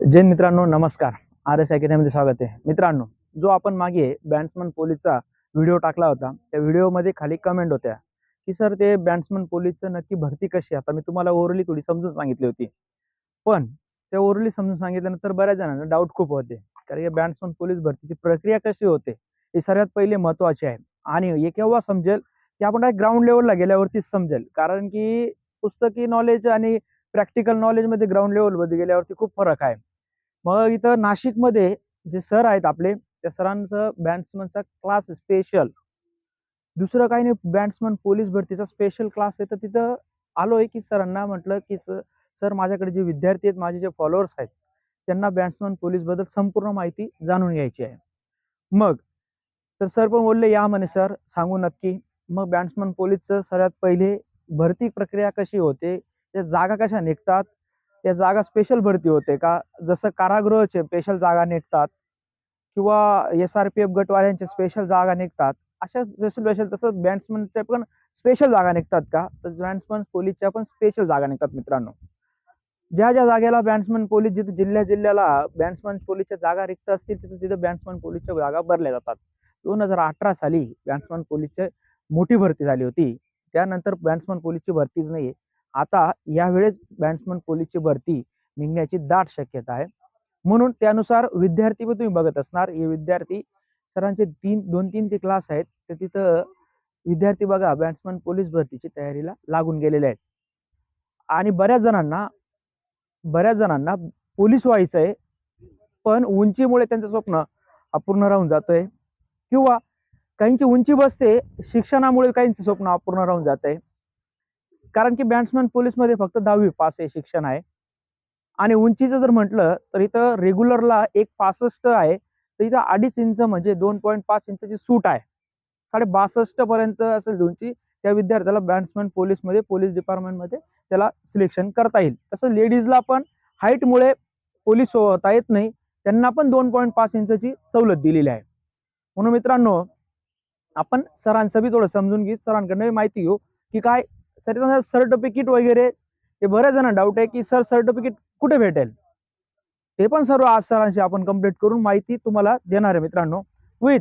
जैन मित्रांनो नमस्कार. R S अकॅडमीमध्ये स्वागत आहे. मित्रांनो जो आपण मागे बॅट्समन पोलीसचा व्हिडिओ टाकला होता त्या व्हिडिओमध्ये खाली कमेंट होत्या की सर ते बॅट्समन पोलीसचं नक्की भरती कशी आता मी तुम्हाला ओरली थोडी समजून सांगितली होती. पण त्या ओरली समजून सांगितल्यानंतर बऱ्याच जणांना डाऊट खूप होते. कारण की बॅट्समन पोलीस भरतीची प्रक्रिया कशी होते हे सर्वात पहिले महत्त्वाचे आहे. आणि हे केव्हा समजेल की आपण ग्राउंड लेवलला गेल्यावरतीच समजेल. कारण की पुस्तकी नॉलेज आणि प्रॅक्टिकल नॉलेजमध्ये ग्राउंड लेवलमध्ये गेल्यावरती खूप फरक आहे. मग इथं नाशिकमध्ये जे सर आहेत आपले त्या सरांचं बॅट्समनचा क्लास स्पेशल दुसरं काही नाही बॅट्समन पोलीस भरतीचा स्पेशल क्लास आहे. तर तिथं आलोय की सरांना म्हटलं की सर माझ्याकडे जे विद्यार्थी आहेत माझे जे फॉलोअर्स आहेत त्यांना बॅट्समन पोलीसबद्दल संपूर्ण माहिती जाणून घ्यायची आहे. मग तर सर पण बोलले या म्हणे सर सांगू नक्की. मग बॅट्समन पोलीसचं सगळ्यात पहिले भरती प्रक्रिया कशी होते त्या जागा कशा निघतात त्या जागा स्पेशल भरती होते का? जसं कारागृहाचे स्पेशल जागा निघतात किंवा एस आर पी एफ गटवाल्यांच्या स्पेशल जागा निघतात. अशा स्पेशल स्पेशल तसं बॅट्समनच्या पण स्पेशल जागा निघतात का? तर बॅट्समन पोलीसच्या पण स्पेशल जागा निघतात मित्रांनो. ज्या ज्या जागेला बॅट्समन पोलीस जिथे जिल्ह्या जिल्ह्याला बॅट्समन पोलीसच्या जागा रिक्त असतील तिथे तिथे बॅट्समन पोलीसच्या जागा भरल्या जातात. दोन हजार अठरा साली बॅट्समन पोलीसची मोठी भरती झाली होती. त्यानंतर बॅट्समन पोलीसची भरतीच नाही आता यावेळेस बॅट्समन पोलीसची भरती निघण्याची दाट शक्यता आहे. म्हणून त्यानुसार विद्यार्थी पण तुम्ही बघत असणार हे विद्यार्थी सरांचे तीन दोन तीन ते क्लास आहेत तर तिथं विद्यार्थी बघा बॅट्समन पोलीस भरतीची तयारीला लागून गेलेले आहेत. आणि बऱ्याच जणांना बऱ्याच जणांना पोलीस व्हायचं आहे पण उंचीमुळे त्यांचं स्वप्न अपूर्ण राहून जातंय. किंवा काहींची उंची बसते शिक्षणामुळे काहींचं स्वप्न अपूर्ण राहून जात आहे कारण की बॅट्समॅन पोलीसमध्ये फक्त दहावी पास हे शिक्षण आहे. आणि उंचीचं जर म्हटलं तर इथं रेग्युलरला एक पासष्ट आहे. तर इथं अडीच इंच म्हणजे दोन पॉईंट पाच इंचाची सूट आहे. साडे बासष्ट पर्यंत असेल उंची त्या विद्यार्थ्याला बॅट्समॅन पोलीसमध्ये पोलीस डिपार्टमेंटमध्ये त्याला सिलेक्शन करता येईल. तसं लेडीजला पण हाईटमुळे पोलीस होता येत नाही. त्यांना पण दोन पॉईंट पाच इंचची सवलत दिलेली आहे. म्हणून मित्रांनो आपण सरांचं बी थोडं समजून घेत सरांकडनं माहिती घेऊ की काय सर सर्टिफिकेट वगैरे ते बऱ्याच जण डाऊट आहे की सर सर्टिफिकेट कुठे भेटेल? ते पण सर्व आज सरांशी आपण कंप्लीट करून माहिती तुम्हाला देणार आहे मित्रांनो. विथ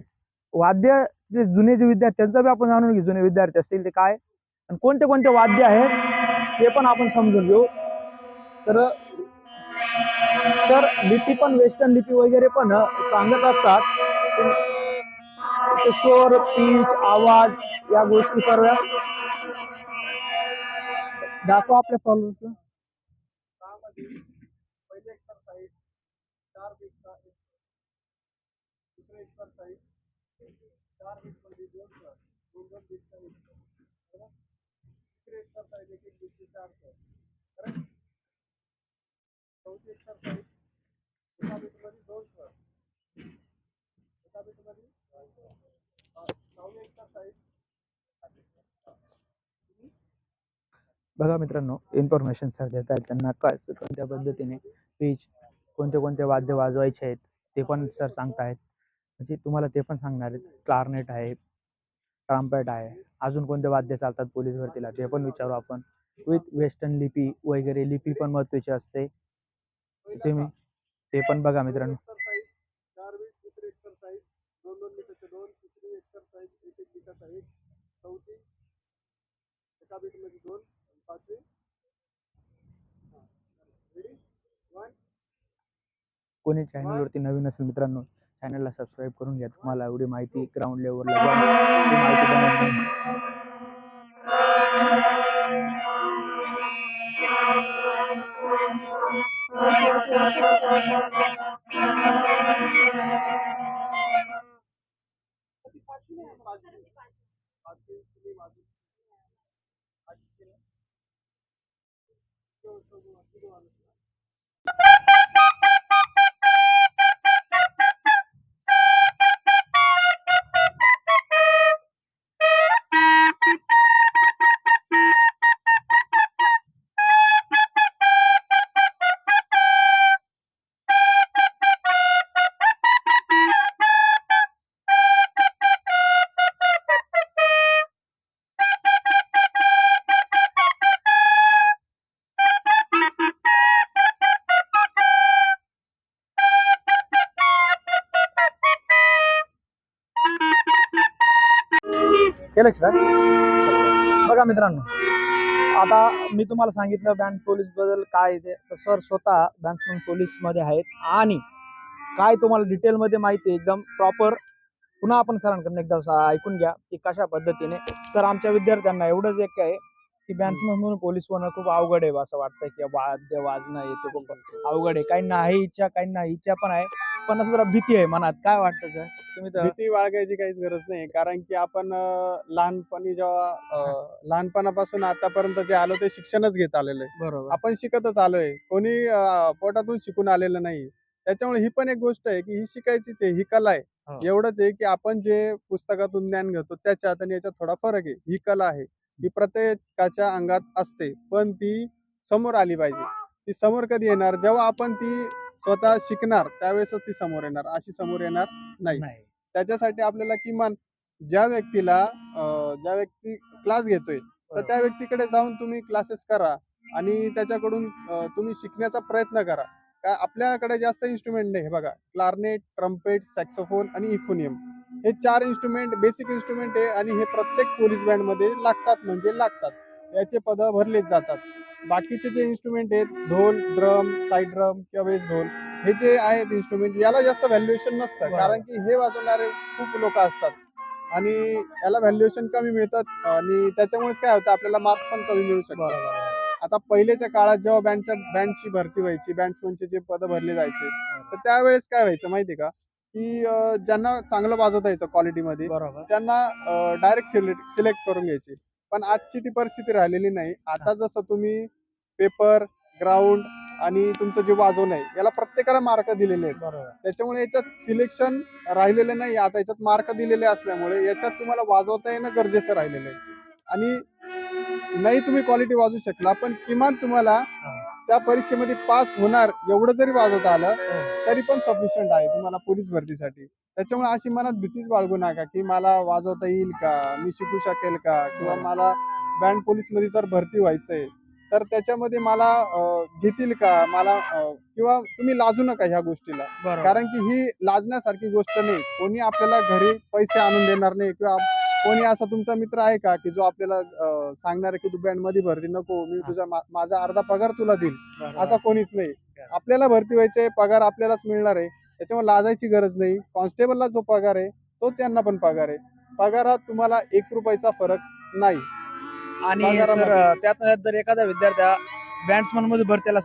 वाद्य जे जुने जे विद्यार्थी त्यांचा बी आपण जाणून घेऊ जुने विद्यार्थी असतील ते काय. आणि कोणते कोणते वाद्य आहेत ते पण आपण समजून घेऊ. तर सर लिपी पण वेस्टर्न लिपी वगैरे पण सांगत असतात. स्वर पीच आवाज या गोष्टी सर्व. दाखवा आपल्या फॉलोअर्स पहिले एक्सरसाइज चार वीकचा दुसरे एक्सरसाइज चार वीकमध्ये दोन सर दोन दोन वीकचा एक सर तिसरे एक्सरसाइज एक एक वीकचे चार सर करेक्ट चौथी एक्सरसाइज एका वीक दोन सर एका वीकमध्ये सहावी एक्सरसाइज बघा मित्रांनो इन्फॉर्मेशन सर देत आहेत त्यांना काय कोणत्या पद्धतीने पीच कोणते कोणते वाद्य वाजवायचे आहेत ते पण सर सांगतायत म्हणजे तुम्हाला ते पण सांगणार आहेत. क्लारनेट आहे ट्राम्पेट आहे अजून कोणते वाद्य चालतात पोलीस भरतीला ते पण विचारू आपण. विथ वेस्टर्न लिपी वगैरे लिपी पण महत्वाची असते. तुम्ही ते पण बघा मित्रांनो. कोणी चॅनलवरती नवीन असेल मित्रांनो चॅनलला सबस्क्राईब करून घ्या तुम्हाला एवढी माहिती ग्राउंड लेवलला हे लक्षात केलं बघा मित्रांनो आता मी तुम्हाला सांगितलं बँड पोलीसबद्दल काय आहे ते. तर सर स्वतः बँड्समन पोलीसमध्ये आहेत आणि काय तुम्हाला डिटेलमध्ये माहिती आहे एकदम प्रॉपर पुन्हा आपण सरांकडून एकदा ऐकून घ्या की कशा पद्धतीने. सर आमच्या विद्यार्थ्यांना एवढंच एक आहे की बँड्समन म्हणून पोलीस होणं खूप अवघड आहे असं वाटतं की वाद्य वाजणं येतो खूप अवघड आहे. काही आहे इच्छा काही नाही इच्छा पण आहे. असं जरा भीती आहे मनात. काय वाटतं सर? तुम्ही तर भीती बाळगायची काहीच गरज नाही. कारण की आपण अं, लहानपणी जेव्हा अं, लहानपणापासून आतापर्यंत जे आलो ते शिक्षणच घेत आलेलो आहे. बरोबर. आपण शिकतच आलोय. कोणी अं, पोटातून शिकून आलेलं नाही. त्याच्यामुळे ही पण एक गोष्ट आहे की ही शिकायचीच आहे ही कला आहे. हो. एवढंच आहे की आपण जे पुस्तकातून ज्ञान घेतो त्याच्यात आणि याच्यात थोडा फरक आहे. ही कला आहे. ही प्रत्येकाच्या अंगात असते. पण ती समोर आली पाहिजे. ती समोर कधी येणार? जेव्हा आपण ती स्वतः शिकणार त्यावेळेसच ती समोर येणार अशी समोर येणार नाही. नाही. त्याच्यासाठी आपल्याला किमान ज्या व्यक्तीला अं, ज्या व्यक्ती क्लास घेतोय तर. त्या व्यक्तीकडे जाऊन तुम्ही क्लासेस करा आणि त्याच्याकडून अं, तुम्ही शिकण्याचा प्रयत्न करा. काय आपल्याकडे जास्त इन्स्ट्रुमेंट नाही हे बघा क्लारनेट ट्रम्पेट सॅक्सोफोन आणि इफोनियम हे चार इन्स्ट्रुमेंट बेसिक इन्स्ट्रुमेंट आहे आणि हे प्रत्येक पोलीस बँडमध्ये लागतात म्हणजे लागतात. याचे पद भरलेच जातात. बाकीचे जे इन्स्ट्रुमेंट आहेत ढोल ड्रम साईड ड्रम किंवा बेस ढोल हे जे आहेत इन्स्ट्रुमेंट याला जास्त व्हॅल्युएशन नसतं. कारण की हे वाजवणारे खूप लोक असतात. आणि याला व्हॅल्युएशन कमी मिळतात आणि त्याच्यामुळेच काय होतं आपल्याला मार्क्स पण कमी मिळू शकतात. आता पहिलेच्या काळात जेव्हा बँडच्या बँडची भरती व्हायची बँड्समनचे जे पद भरले जायचे तर त्यावेळेस काय व्हायचं माहिती का? की ज्यांना चांगलं वाजवता यायचं क्वालिटीमध्ये त्यांना डायरेक्ट सिलेक्ट सिलेक्ट करून घ्यायचे. पण आजची ती परिस्थिती राहिलेली नाही. आता जसं तुम्ही पेपर ग्राउंड आणि तुमचं जे वाजवणं आहे याला प्रत्येकाला मार्क दिलेले आहेत. बरोबर. त्याच्यामुळे याच्यात सिलेक्शन राहिलेलं नाही. आता याच्यात मार्क दिलेले असल्यामुळे याच्यात तुम्हाला वाजवता येणं गरजेचं राहिलेलं आहे. आणि नाही तुम्ही क्वालिटी वाजवू शकला पण किमान तुम्हाला त्या परीक्षेमध्ये पास होणार एवढं जरी वाजवता आलं तरी पण सफिशियंट आहे तुम्हाला पोलीस भरतीसाठी. त्याच्यामुळे अशी मनात भीतीच बाळगू नका की मला वाजवता येईल का? मी शिकू शकेल का? किंवा मला बँड पोलीसमध्ये जर भरती व्हायचंय तर त्याच्यामध्ये मला घेतील का? मला किंवा तुम्ही लाजू नका ह्या गोष्टीला. कारण की ही लाजण्यासारखी गोष्ट नाही. कोणी आपल्याला घरी पैसे आणून देणार नाही किंवा कोणी असा तुमचा मित्र आहे का की जो आपल्याला सांगणार आहे की तू बँडमध्ये भरती नको मी तुझा माझा अर्धा पगार तुला देईल. असा कोणीच नाही. आपल्याला भरती व्हायचंय पगार आपल्यालाच मिळणार आहे. त्याच्यामुळे लाजायची गरज नाही. कॉन्स्टेबलला जो पगार आहे तोच यांना पण पगार आहे. पगारात तुम्हाला एक रुपयाचा फरक नाही. आणि पगारामध्ये. सर त्यात त्यात जर एखादा विद्यार्थ्या बँड्समनमध्ये भरतीला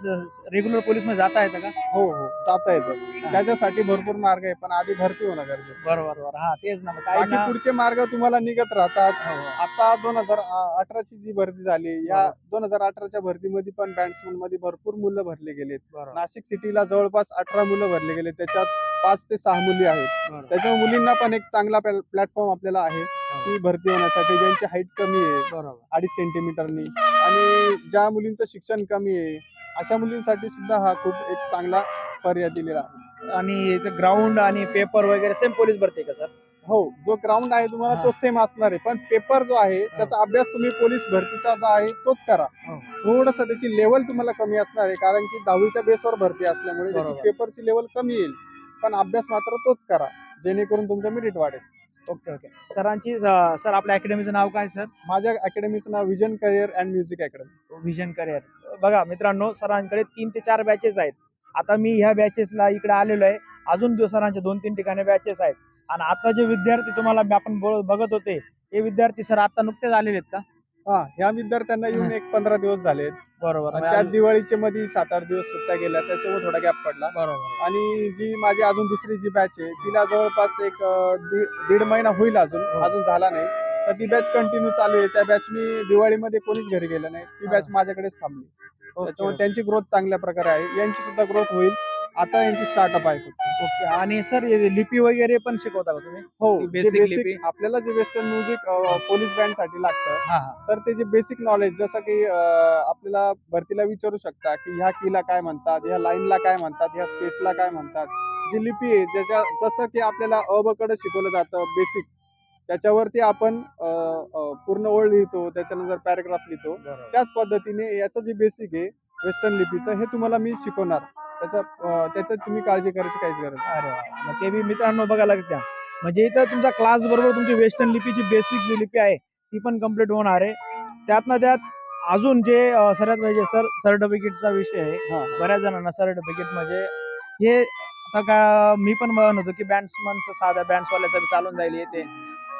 रेग्युलर पोलीसमध्ये जाता येतं का? हो हो. जाता येतं. त्याच्यासाठी भरपूर मार्ग आहे पण आधी भरती होणं गरजेचं. बरोबर बरोबर. हा तेच ना. काही बाकी पुढचे मार्ग तुम्हाला निघत राहतात. हो, हो. आता दोन हजार अठराची जी भरती झाली या. दोन हजार अठराच्या भरतीमध्ये पण बँड्समनमध्ये भरपूर मुलं भरले गेलेत. नाशिक सिटीला जवळपास अठरा मुलं भरले गेले त्याच्यात पाच ते सहा मुली आहेत. त्याच्यामुळे मुलींना पण एक चांगला प्लॅटफॉर्म आपल्याला आहे. की भरती होण्यासाठी ज्यांची हाईट कमी आहे अडीच सेंटीमीटरनी आणि ज्या मुलींचं शिक्षण कमी आहे अशा मुलींसाठी सुद्धा हा खूप एक चांगला पर्याय दिलेला आहे. आणि ग्राउंड आणि पेपर वगैरे सेम पोलीस भरती का सर हो जो ग्राउंड आहे तुम्हाला हा. तो सेम असणार आहे. पण पेपर जो आहे त्याचा अभ्यास तुम्ही पोलीस भरतीचा जो आहे तोच करा. हो. थोडस त्याची लेवल तुम्हाला कमी असणार आहे. कारण की दहावीच्या बेसवर भरती असल्यामुळे. पेपरची लेवल कमी येईल. पण अभ्यास मात्र तोच करा जेणेकरून तुमचं मेरिट वाढेल. Okay okay. सरांची सर आपल्या अकॅडमीचं नाव काय सर? माझ्या अकॅडमीचं नाव vision career and music academy vision career बघा मित्रांनो सरांकडे तीन ते चार बॅचेस आहेत. आता मी ह्या बॅचेसला इकडे आलेलो आहे. अजून सरांचे दोन तीन ठिकाणी बॅचेस आहेत. आणि आता जे विद्यार्थी तुम्हाला आपण बघत होते हे विद्यार्थी सर आता नुकतेच आलेले आहेत का? हा ह्या विद्यार्थ्यांना येऊन एक पंधरा दिवस झाले. बरोबर. आणि त्यात दिवाळीच्या मध्ये सात आठ दिवस सुट्ट्या गेल्या त्याच्यामुळे थोडा गॅप पडला. बरोबर. आणि जी माझी अजून दुसरी जी बॅच आहे तिला जवळपास एक अं, दीड दीड महिना होईल अजून हो. अजून झाला नाही. तर ती बॅच कंटिन्यू चालू आहे. त्या बॅच मी दिवाळीमध्ये कोणीच घरी गेलं नाही. ती बॅच हा. माझ्याकडेच थांबली. त्याच्यामुळे त्यांची ग्रोथ चांगल्या प्रकारे आहे. यांची सुद्धा ग्रोथ होईल. आता यांची स्टार्टअप आहे फक्त. ओके आणि सर लिपी वगैरे पण शिकवता का तुम्ही? हो ती जे basic बेसिक लिपी. आपल्याला जे वेस्टर्न म्युझिक पोलीस बँडसाठी लागतं हा हा. तर ते जे बेसिक नॉलेज जसं की अं, आपल्याला भरतीला विचारू शकता की ह्या कीला काय म्हणतात ह्या लाईनला काय म्हणतात ह्या स्पेसला काय म्हणतात. जी लिपी आहे ज्याच्या जसं की आपल्याला अ ब कडे शिकवलं जातं बेसिक त्याच्यावरती आपण अं, अं, पूर्ण ओळ लिहितो त्याच्यानंतर पॅराग्राफ लिहितो. त्याच पद्धतीने याचं जे बेसिक आहे वेस्टर्न लिपीचं हे तुम्हाला मी शिकवणार. त्याचा अं, त्याच्यात तुम्ही काळजी करायची काहीच गरज नाही. अरे वा. मग ते बी मित्रांनो बघायला लागत्या म्हणजे इथं तुमच्या क्लास बरोबर तुमची वेस्टर्न लिपीची बेसिक जी लिपी आहे ती पण कंप्लीट होणार आहे. त्यातनं त्यात अजून जे अं, सर्वात म्हणजे सर सर्टिफिकेटचा विषय आहे हा. बऱ्याच जणांना सर्टिफिकेट म्हणजे हे आता का मी पण म्हणत होतो की बँड्समनचं साध्या बँड्सवाल्याचं बी चालून जाईल हे ते.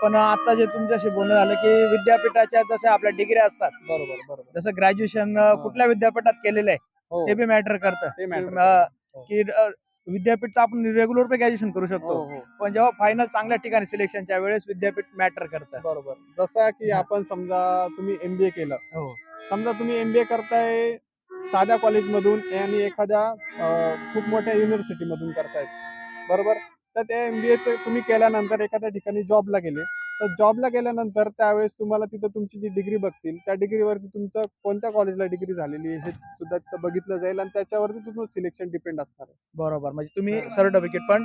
पण आता जे तुमच्याशी बोलणं झालं की विद्यापीठाच्या जसं आपल्या डिग्र्या असतात बरोबर बरोबर. जसं ग्रॅज्युएशन कुठल्या विद्यापीठात केलेलं आहे हो. ते बी मॅटर करतं. ते matter करतं. की अं, विद्यापीठ तर आपण रेग्युलर पे ग्रॅज्युएशन करू हो शकतो. हो पण जेव्हा फायनल चांगल्या ठिकाणी सिलेक्शनच्या वेळेस विद्यापीठ मॅटर करतं. बरोबर. जसं की हा. आपण समजा तुम्ही एमबीए केलं. हो. समजा तुम्ही एमबीए करताय साध्या कॉलेजमधून आणि एखाद्या अं, खूप मोठ्या युनिव्हर्सिटी मधून करतायत. बरोबर? तर त्या एमबीएचं तुम्ही केल्यानंतर एखाद्या ठिकाणी जॉबला गेले. तर जॉबला गेल्यानंतर त्यावेळेस तुम्हाला तिथं तुमची जी डिग्री बघतील त्या डिग्रीवरती तुमचं कोणत्या कॉलेजला डिग्री झालेली आहे हे सुद्धा तिथं बघितलं जाईल आणि त्याच्यावरती तुमचं सिलेक्शन डिपेंड असणार आहे बरोबर म्हणजे तुम्ही. सर्टिफिकेट पण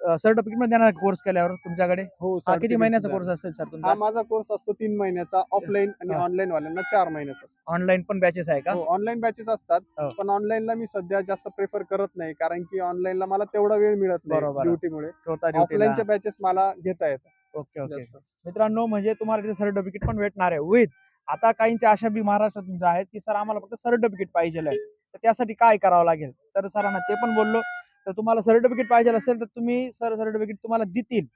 सर्टिफिकेटमध्ये देणार कोर्स केल्यावर तुमच्याकडे हो हा किती महिन्याचा कोर्स. असेल सर हा तुमचा माझा कोर्स असतो तीन महिन्याचा ऑफलाईन आणि हा. ऑनलाईन वाल्यांना चार महिन्याचा असतो ऑनलाईन पण बॅचेस आहे का हो ऑनलाईन बॅचेस असतात हो. पण ऑनलाईनला मी सध्या जास्त प्रेफर करत नाही कारण की ऑनलाईनला मला तेवढा वेळ मिळत नाही. ड्युटीमुळे duty ला. ऑफलाईनच्या बॅचेस मला घेता येतात ओके ओके जास्त. मित्रांनो म्हणजे तुम्हाला तिथे सर्टिफिकेट पण भेटणार आहे विथ आता काहींच्या अशा बी महाराष्ट्रात तुमच्या आहेत की सर आम्हाला फक्त सर्टिफिकेट पाहिजे तर त्यासाठी काय करावं लागेल तर सरांना ते पण बोललो तर तुम्हाला सर्टिफिकेट पाहिजे असेल तर तुम्ही सर सर्टिफिकेट तुम्हाला देतील.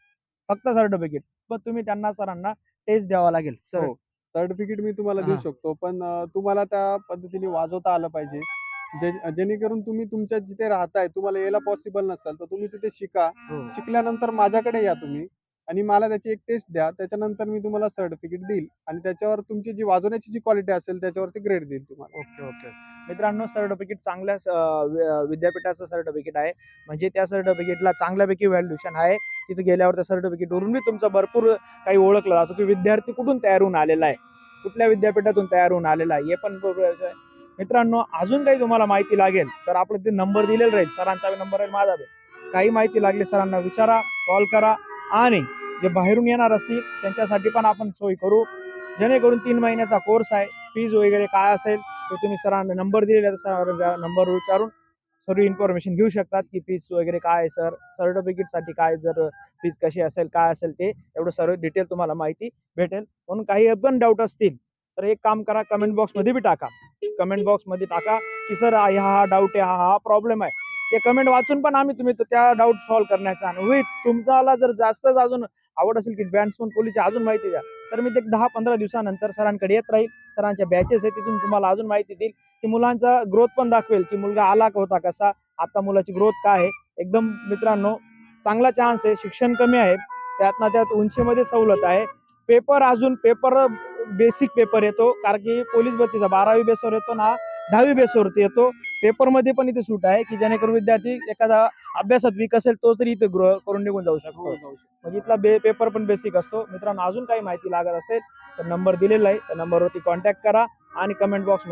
फक्त सर्टिफिकेट पण तुम्ही त्यांना सरांना टेस्ट द्यावा लागेल सर हो. सर्टिफिकेट मी तुम्हाला देऊ हा. शकतो पण तुम्हाला त्या पद्धतीने वाजवता आलं पाहिजे. जेणेकरून तुम्ही तुमच्या जिथे राहताय तुम्हाला यायला पॉसिबल नसेल तर तुम्ही तिथे शिका. हो. शिकल्यानंतर माझ्याकडे या तुम्ही आणि मला त्याची एक टेस्ट द्या. त्याच्यानंतर मी तुम्हाला सर्टिफिकेट देईल आणि त्याच्यावर तुमची जी वाजवण्याची जी क्वालिटी असेल त्याच्यावरती ग्रेड देईल तुम्हाला. Okay okay. मित्रांनो सर्टिफिकेट चांगल्या विद्यापीठाचं सर्टिफिकेट आहे. म्हणजे त्या सर्टिफिकेटला चांगल्यापैकी व्हॅल्युएशन आहे. तिथे गेल्यावर त्या सर्टिफिकेटवरून बी तुमचं भरपूर काही ओळखलं जातो. की विद्यार्थी कुठून तयार होऊन आलेला आहे? कुठल्या विद्यापीठातून तयार होऊन आलेला आहे? हे पण मित्रांनो अजून काही तुम्हाला माहिती लागेल तर आपलं ते नंबर दिलेला राहील. सरांचा नंबर राहील माझा बी. काही माहिती लागली सरांना विचारा कॉल करा. आणि जे बाहेरून येणार असतील त्यांच्यासाठी पण आपण सोय करू. जेणेकरून तीन महिन्याचा कोर्स आहे. फीज वगैरे काय असेल तर तुम्ही सरांना नंबर दिलेला सर नंबर विचारून सर्व इन्फॉर्मेशन घेऊ शकतात की फीस वगैरे काय आहे सर? सर्टिफिकेटसाठी काय जर फीज कशी असेल काय असेल ते? एवढं सर्व डिटेल तुम्हाला माहिती भेटेल. म्हणून काही पण डाऊट असतील तर एक काम करा कमेंट बॉक्समध्ये बी टाका. कमेंट बॉक्समध्ये टाका की सर हा हा डाऊट आहे हा हा प्रॉब्लेम आहे. ते कमेंट वाचून पण आम्ही तुम्ही त्या डाऊट सॉल्व्ह करण्याचा आणि होईल तुम्हाला जर जास्तच अजून आवड असेल की बँड्समन कोहलीची अजून माहिती द्या. तर मी ते दहा पंधरा दिवसानंतर सरांकडे येत राहील. सरांच्या बॅचेस आहे तिथून तुम्हाला अजून माहिती देईल की मुलांचा ग्रोथ पण दाखवेल की मुलगा आला का होता कसा आता मुलाची ग्रोथ काय आहे. एकदम मित्रांनो चांगला चान्स आहे शिक्षण कमी आहे. त्यातनं त्यात उंचीमध्ये सवलत आहे. पेपर अजून पेपर बेसिक पेपर येतो कारण की पोलीस भरतीचा बारावी बेसवर येतो ना दहावी बेसवरती येतो. पेपरमध्ये पण इथे सूट आहे की जेणेकरून विद्यार्थी एखादा अभ्यासात वीक असेल तो तरी इथे ग्रो करून निघून जाऊ शकतो. हो, जाऊ शकतो. म्हणजे इथला बे पेपर पण बेसिक असतो. मित्रांनो अजून काही माहिती लागत असेल तर नंबर दिलेला आहे. त्या नंबरवरती कॉन्टॅक्ट करा आणि कमेंट बॉक्स